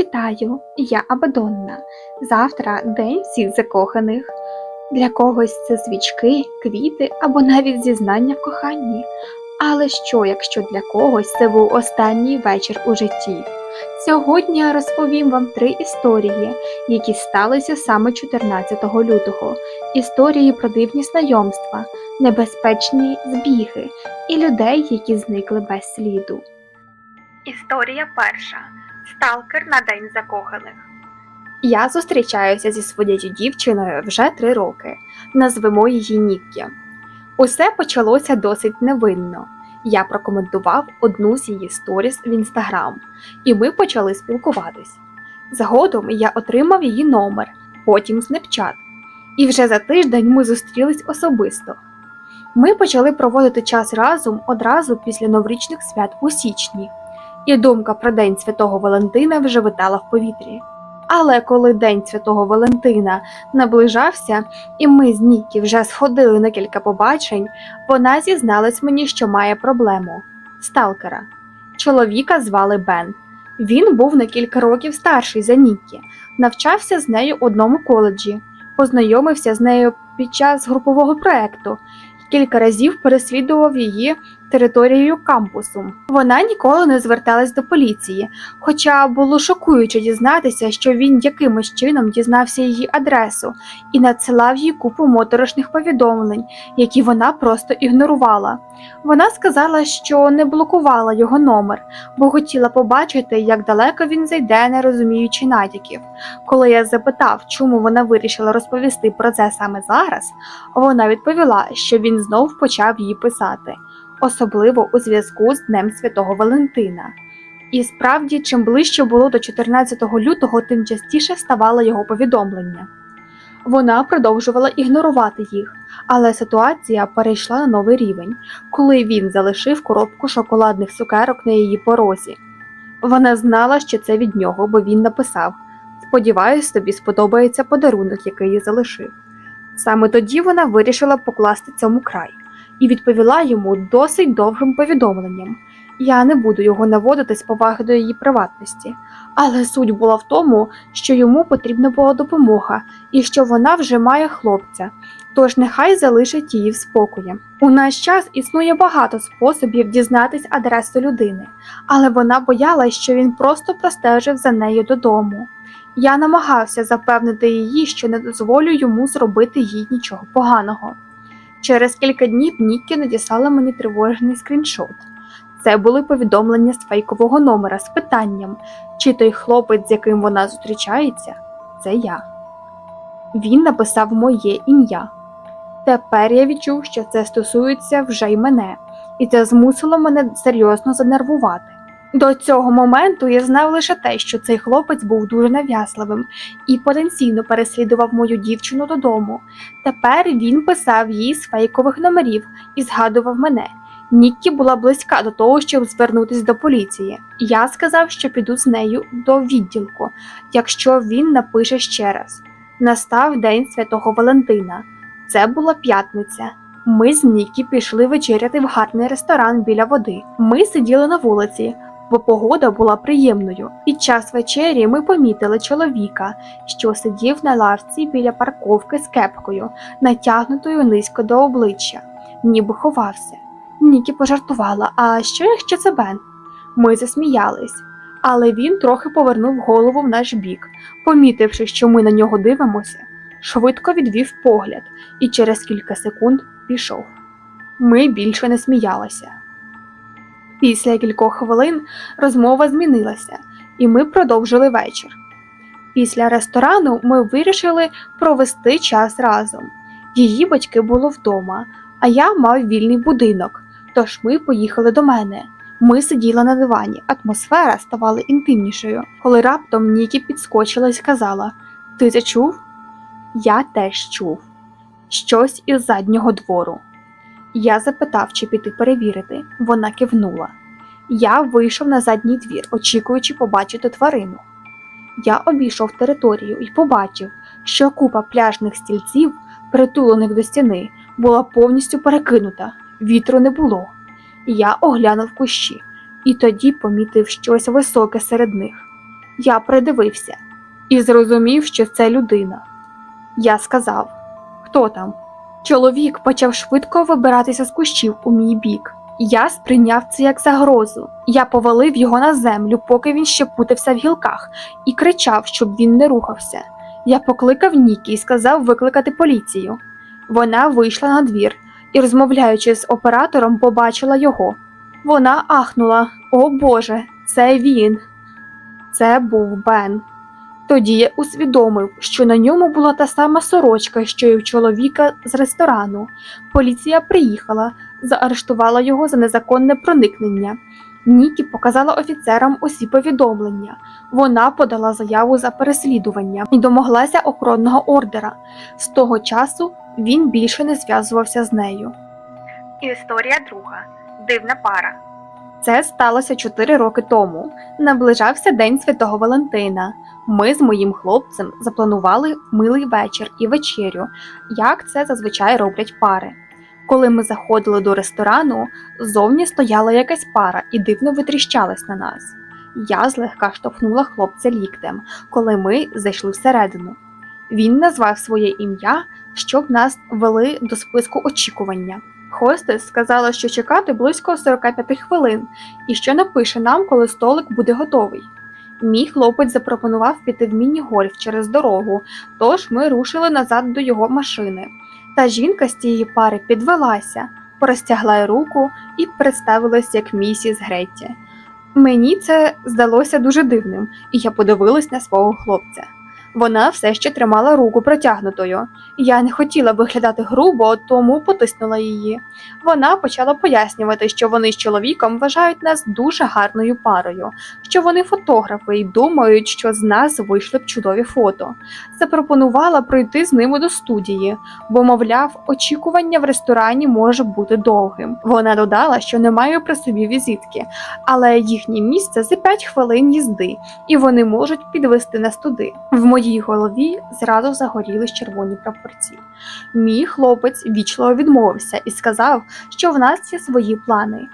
Вітаю, я Абадонна. Завтра день всіх закоханих. Для когось це свічки, квіти або навіть зізнання в коханні. Але що, якщо для когось це був останній вечір у житті? Сьогодні я розповім вам три історії, які сталися саме 14 лютого. Історії про дивні знайомства, небезпечні збіги і людей, які зникли без сліду. Історія перша. Сталкер на День закоханих. Я зустрічаюся зі своєю дівчиною вже три роки. Назвемо її Ніккі. Усе почалося досить невинно. Я прокоментував одну з її сторіс в інстаграм, і ми почали спілкуватись. Згодом я отримав її номер, потім снепчат. І вже за тиждень ми зустрілись особисто. Ми почали проводити час разом одразу після новорічних свят у січні і думка про День Святого Валентина вже витала в повітрі. Але коли День Святого Валентина наближався, і ми з Нікі вже сходили на кілька побачень, вона зізналась мені, що має проблему сталкера. Чоловіка звали Бен. Він був на кілька років старший за Нікі, навчався з нею в одному коледжі, познайомився з нею під час групового проекту кілька разів переслідував її територією кампусу. Вона ніколи не зверталась до поліції, хоча було шокуюче дізнатися, що він якимось чином дізнався її адресу і надсилав їй купу моторошних повідомлень, які вона просто ігнорувала. Вона сказала, що не блокувала його номер, бо хотіла побачити, як далеко він зайде, не розуміючи натяків. Коли я запитав, чому вона вирішила розповісти про це саме зараз, вона відповіла, що він знов почав їй писати, особливо у зв'язку з Днем Святого Валентина. І справді, чим ближче було до 14 лютого, тим частіше ставало його повідомлення. Вона продовжувала ігнорувати їх, але ситуація перейшла на новий рівень, коли він залишив коробку шоколадних цукерок на її порозі. Вона знала, що це від нього, бо він написав Сподіваюсь, тобі сподобається подарунок, який я залишив. Саме тоді вона вирішила покласти цьому край і відповіла йому досить довгим повідомленням. Я не буду його наводити з поваги до її приватності, але суть була в тому, що йому потрібна була допомога і що вона вже має хлопця, тож нехай залишить її в спокої. У наш час існує багато способів дізнатись адресу людини, але вона боялась, що він просто простежив за нею додому. Я намагався запевнити її, що не дозволю йому зробити їй нічого поганого. Через кілька днів Ніккі надіслала мені тривожний скріншот. Це були повідомлення з фейкового номера з питанням, чи той хлопець, з яким вона зустрічається, це я. Він написав моє ім'я. Тепер я відчув, що це стосується вже й мене, і це змусило мене серйозно занервувати. До цього моменту я знав лише те, що цей хлопець був дуже нав'язливим і потенційно переслідував мою дівчину додому. Тепер він писав їй з фейкових номерів і згадував мене. Ніккі була близька до того, щоб звернутися до поліції. Я сказав, що піду з нею до відділку, якщо він напише ще раз. Настав день святого Валентина. Це була п'ятниця. Ми з Нікі пішли вечеряти в гарний ресторан біля води. Ми сиділи на вулиці, бо погода була приємною. Під час вечері ми помітили чоловіка, що сидів на лавці біля парковки з кепкою, натягнутою низько до обличчя, ніби ховався. Нікі пожартувала, а що якщо це Бен? Ми засміялись, але він трохи повернув голову в наш бік, помітивши, що ми на нього дивимося, швидко відвів погляд і через кілька секунд пішов. Ми більше не сміялися. Після кількох хвилин розмова змінилася, і ми продовжили вечір. Після ресторану ми вирішили провести час разом. Її батьки були вдома, а я мав вільний будинок, тож ми поїхали до мене. Ми сиділи на дивані, атмосфера ставала інтимнішою, коли раптом Нікі підскочила і сказала: Ти це чув? Я теж чув щось із заднього двору. Я запитав, чи піти перевірити. Вона кивнула. Я вийшов на задній двір, очікуючи побачити тварину. Я обійшов територію і побачив, що купа пляжних стільців, притулених до стіни, була повністю перекинута, вітру не було. Я оглянув кущі і тоді помітив щось високе серед них. Я придивився і зрозумів, що це людина. Я сказав: Хто там? Чоловік почав швидко вибиратися з кущів у мій бік. Я сприйняв це як загрозу. Я повалив його на землю, поки він ще путався в гілках, і кричав, щоб він не рухався. Я покликав Нікі і сказав викликати поліцію. Вона вийшла на двір і, розмовляючи з оператором, побачила його. Вона ахнула: О Боже, це він. Це був Бен. Тоді я усвідомив, що на ньому була та сама сорочка, що й у чоловіка з ресторану. Поліція приїхала, заарештувала його за незаконне проникнення. Нікі показала офіцерам усі повідомлення. Вона подала заяву за переслідування і домоглася охоронного ордера. З того часу він більше не зв'язувався з нею. Історія друга. Дивна пара. Це сталося чотири роки тому. Наближався День Святого Валентина. Ми з моїм хлопцем запланували милий вечір і вечерю, як це зазвичай роблять пари. Коли ми заходили до ресторану, зовні стояла якась пара і дивно витріщалась на нас. Я злегка штовхнула хлопця ліктем, коли ми зайшли всередину. Він назвав своє ім'я, щоб нас вели до списку очікування. Хостес сказала, що чекати близько 45 хвилин і що напише нам, коли столик буде готовий. Мій хлопець запропонував піти в міні-гольф через дорогу, тож ми рушили назад до його машини. Та жінка з тієї пари підвелася, простягла руку і представилась як місіс Гретті. Мені це здалося дуже дивним, і я подивилась на свого хлопця. Вона все ще тримала руку протягнутою. Я не хотіла виглядати грубо, тому потиснула її. Вона почала пояснювати, що вони з чоловіком вважають нас дуже гарною парою, що вони фотографи і думають, що з нас вийшли б чудові фото. Запропонувала пройти з ними до студії, бо, мовляв, очікування в ресторані може бути довгим. Вона додала, що не має при собі візитки, але їхнє місце за 5 хвилин їзди, і вони можуть підвести нас туди. В моїй голові зразу загорілись червоні прапорці. Мій хлопець вічливо відмовився і сказав, що в нас є свої плани.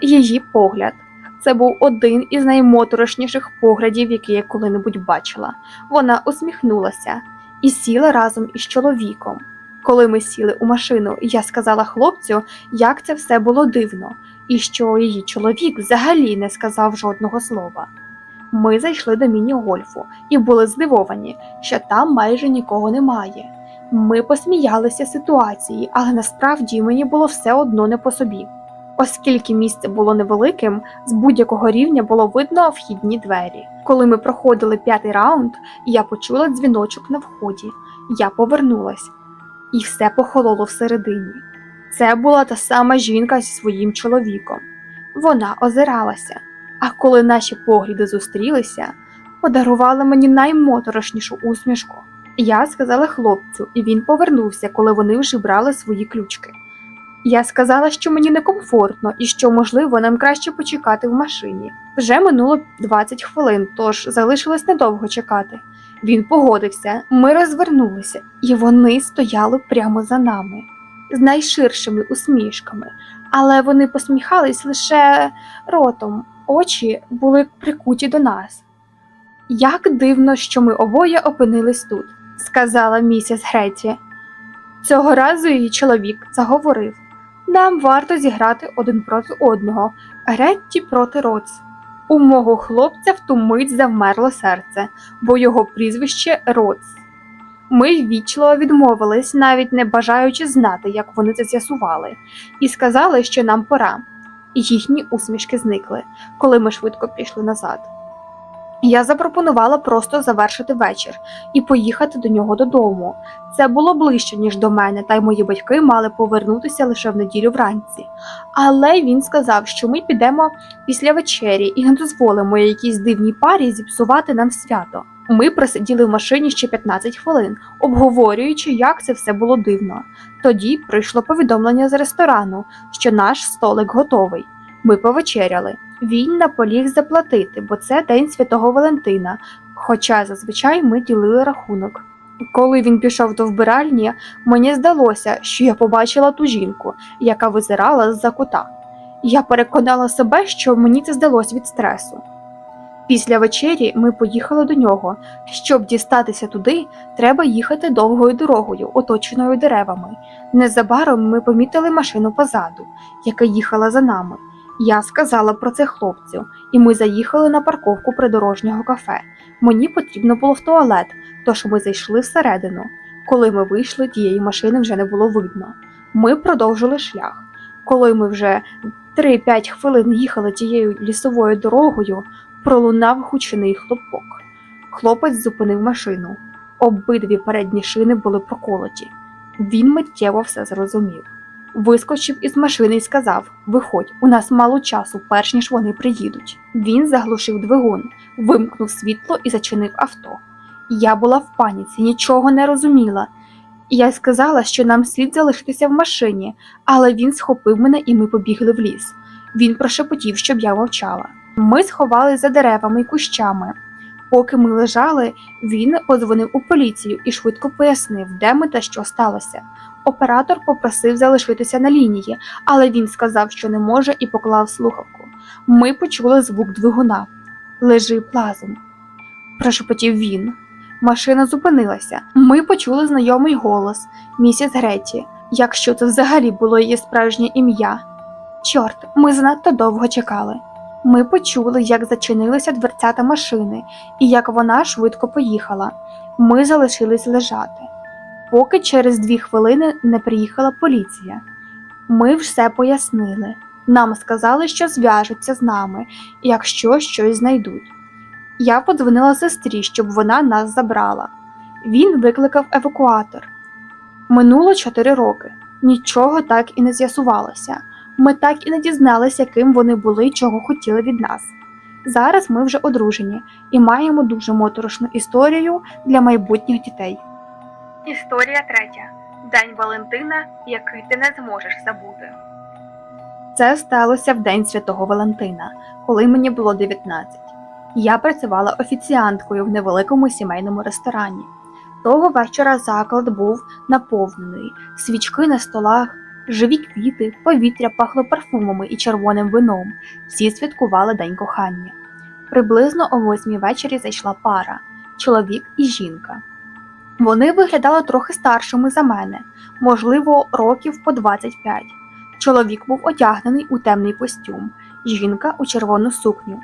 Її погляд. Це був один із наймоторошніших поглядів, які я коли-небудь бачила. Вона усміхнулася і сіла разом із чоловіком. Коли ми сіли у машину, я сказала хлопцю, як це все було дивно, і що її чоловік взагалі не сказав жодного слова. Ми зайшли до міні-гольфу і були здивовані, що там майже нікого немає. Ми посміялися ситуації, але насправді мені було все одно не по собі. Оскільки місце було невеликим, з будь-якого рівня було видно вхідні двері. Коли ми проходили п'ятий раунд, я почула дзвіночок на вході. Я повернулась, і все похололо всередині. Це була та сама жінка зі своїм чоловіком. Вона озиралася, а коли наші погляди зустрілися, подарувала мені наймоторошнішу усмішку. Я сказала хлопцю, і він повернувся, коли вони вже брали свої ключки. Я сказала, що мені некомфортно і що, можливо, нам краще почекати в машині. Вже минуло 20 хвилин, тож залишилось недовго чекати. Він погодився, ми розвернулися, і вони стояли прямо за нами з найширшими усмішками, але вони посміхались лише ротом, очі були прикуті до нас. Як дивно, що ми обоє опинились тут, сказала місіс Греті. Цього разу її чоловік заговорив. Нам варто зіграти один проти одного, Гретті проти Роц. У мого хлопця в ту мить завмерло серце, бо його прізвище Роц. Ми ввічливо відмовились, навіть не бажаючи знати, як вони це з'ясували, і сказали, що нам пора. Їхні усмішки зникли, коли ми швидко пішли назад. Я запропонувала просто завершити вечір і поїхати до нього додому. Це було ближче, ніж до мене, та й мої батьки мали повернутися лише в неділю вранці. Але він сказав, що ми підемо після вечері і не дозволимо якійсь дивній парі зіпсувати нам свято. Ми просиділи в машині ще 15 хвилин, обговорюючи, як це все було дивно. Тоді прийшло повідомлення з ресторану, що наш столик готовий. Ми повечеряли. Він наполіг заплатити, бо це День Святого Валентина, хоча зазвичай ми ділили рахунок. Коли він пішов до вбиральні, мені здалося, що я побачила ту жінку, яка визирала з-за кута. Я переконала себе, що мені це здалось від стресу. Після вечері ми поїхали до нього. Щоб дістатися туди, треба їхати довгою дорогою, оточеною деревами. Незабаром ми помітили машину позаду, яка їхала за нами. Я сказала про це хлопцю, і ми заїхали на парковку придорожнього кафе. Мені потрібно було в туалет, тож ми зайшли всередину. Коли ми вийшли, тієї машини вже не було видно. Ми продовжили шлях. Коли ми вже 3-5 хвилин їхали тією лісовою дорогою, пролунав гучний хлопок. Хлопець зупинив машину. Обидві передні шини були проколоті. Він миттєво все зрозумів. Вискочив із машини і сказав: Виходь, у нас мало часу, перш ніж вони приїдуть. Він заглушив двигун, вимкнув світло і зачинив авто. Я була в паніці, нічого не розуміла. Я сказала, що нам слід залишитися в машині, але він схопив мене і ми побігли в ліс. Він прошепотів, щоб я мовчала. Ми сховались за деревами і кущами. Поки ми лежали, він подзвонив у поліцію і швидко пояснив, де ми та що сталося. Оператор попросив залишитися на лінії, але він сказав, що не може, і поклав слухавку. Ми почули звук двигуна. Лежи плазом. Прошепотів він. Машина зупинилася. Ми почули знайомий голос місіс Греті, якщо це взагалі було її справжнє ім'я. Чорт, ми занадто довго чекали. Ми почули, як зачинилися дверцята машини і як вона швидко поїхала. Ми залишились лежати. Поки через дві хвилини не приїхала поліція. Ми все пояснили. Нам сказали, що зв'яжуться з нами, якщо щось знайдуть. Я подзвонила сестрі, щоб вона нас забрала. Він викликав евакуатор. Минуло чотири роки. Нічого так і не з'ясувалося. Ми так і не дізналися, ким вони були, чого хотіли від нас. Зараз ми вже одружені і маємо дуже моторошну історію для майбутніх дітей. Історія третя. День Валентина, який ти не зможеш забути. Це сталося в день святого Валентина, коли мені було 19. Я працювала офіціанткою в невеликому сімейному ресторані. Того вечора заклад був наповнений, свічки на столах, живі квіти, повітря пахло парфумами і червоним вином. Всі святкували День кохання. Приблизно о восьмій вечорі зайшла пара чоловік і жінка. Вони виглядали трохи старшими за мене, можливо, років по 25. Чоловік був одягнений у темний костюм, жінка у червону сукню.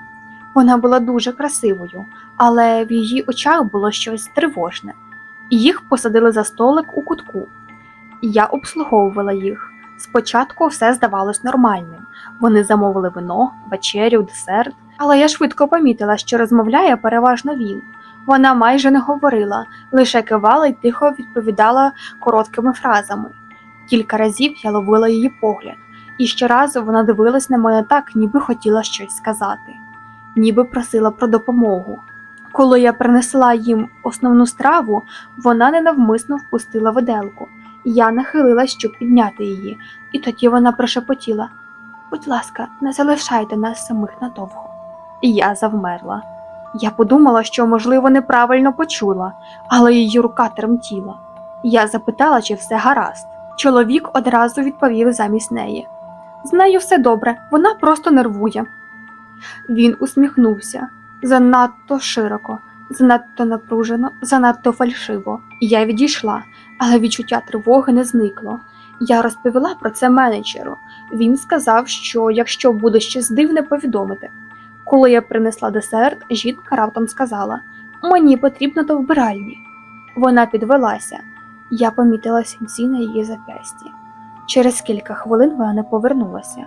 Вона була дуже красивою, але в її очах було щось тривожне. Їх посадили за столик у кутку. Я обслуговувала їх. Спочатку все здавалось нормальним. Вони замовили вино, вечерю, десерт, але я швидко помітила, що розмовляє переважно він. Вона майже не говорила, лише кивала й тихо відповідала короткими фразами. Кілька разів я ловила її погляд, і щоразу вона дивилась на мене так, ніби хотіла щось сказати, ніби просила про допомогу. Коли я принесла їм основну страву, вона ненавмисно впустила виделку. Я нахилилась, щоб підняти її, і тоді вона прошепотіла Будь ласка, не залишайте нас самих надовго. І я завмерла. Я подумала, що, можливо, неправильно почула, але її рука тремтіла. Я запитала, чи все гаразд. Чоловік одразу відповів замість неї. З нею все добре, вона просто нервує. Він усміхнувся занадто широко, занадто напружено, занадто фальшиво. Я відійшла, але відчуття тривоги не зникло. Я розповіла про це менеджеру. Він сказав, що якщо буде щось дивне, повідомити. Коли я принесла десерт, жінка раптом сказала: Мені потрібно до вбиральні. Вона підвелася. Я помітила сінці на її зап'ясті. Через кілька хвилин вона не повернулася.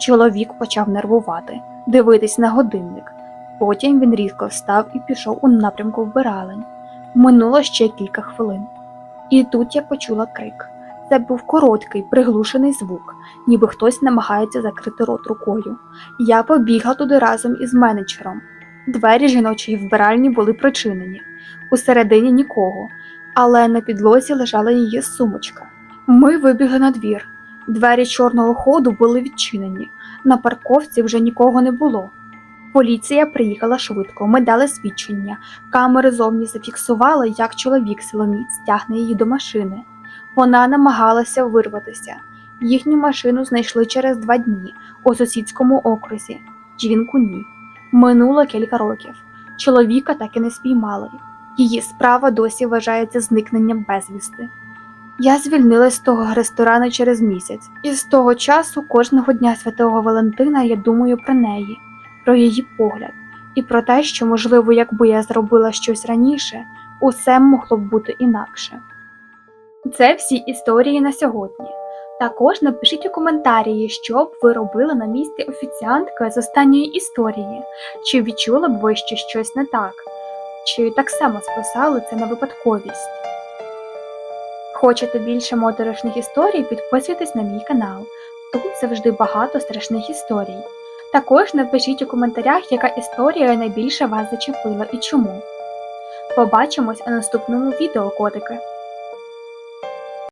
Чоловік почав нервувати, дивитись на годинник. Потім він різко встав і пішов у напрямку вбиралень. Минуло ще кілька хвилин. І тут я почула крик. Це був короткий, приглушений звук, ніби хтось намагається закрити рот рукою. Я побігла туди разом із менеджером. Двері жіночої вбиральні були причинені, усередині нікого, але на підлозі лежала її сумочка. Ми вибігли на двір. Двері чорного ходу були відчинені. На парковці вже нікого не було. Поліція приїхала швидко, ми дали свідчення. Камери зовні зафіксували, як чоловік силоміць стягне її до машини. Вона намагалася вирватися. Їхню машину знайшли через два дні у сусідському окрузі. Жінку ні. Минуло кілька років. Чоловіка так і не спіймали. Її справа досі вважається зникненням безвісти. Я звільнилась з того ресторану через місяць, і з того часу кожного дня святого Валентина я думаю про неї, про її погляд, і про те, що, можливо, якби я зробила щось раніше, усе могло б бути інакше. Це всі історії на сьогодні. Також напишіть у коментарі, що б ви робили на місці офіціантки з останньої історії, чи відчули б ви, що щось не так, чи так само списали це на випадковість. Хочете більше моторошних історій, підписуйтесь на мій канал. Тут завжди багато страшних історій. Також напишіть у коментарях, яка історія найбільше вас зачепила і чому. Побачимось у наступному відео, котики!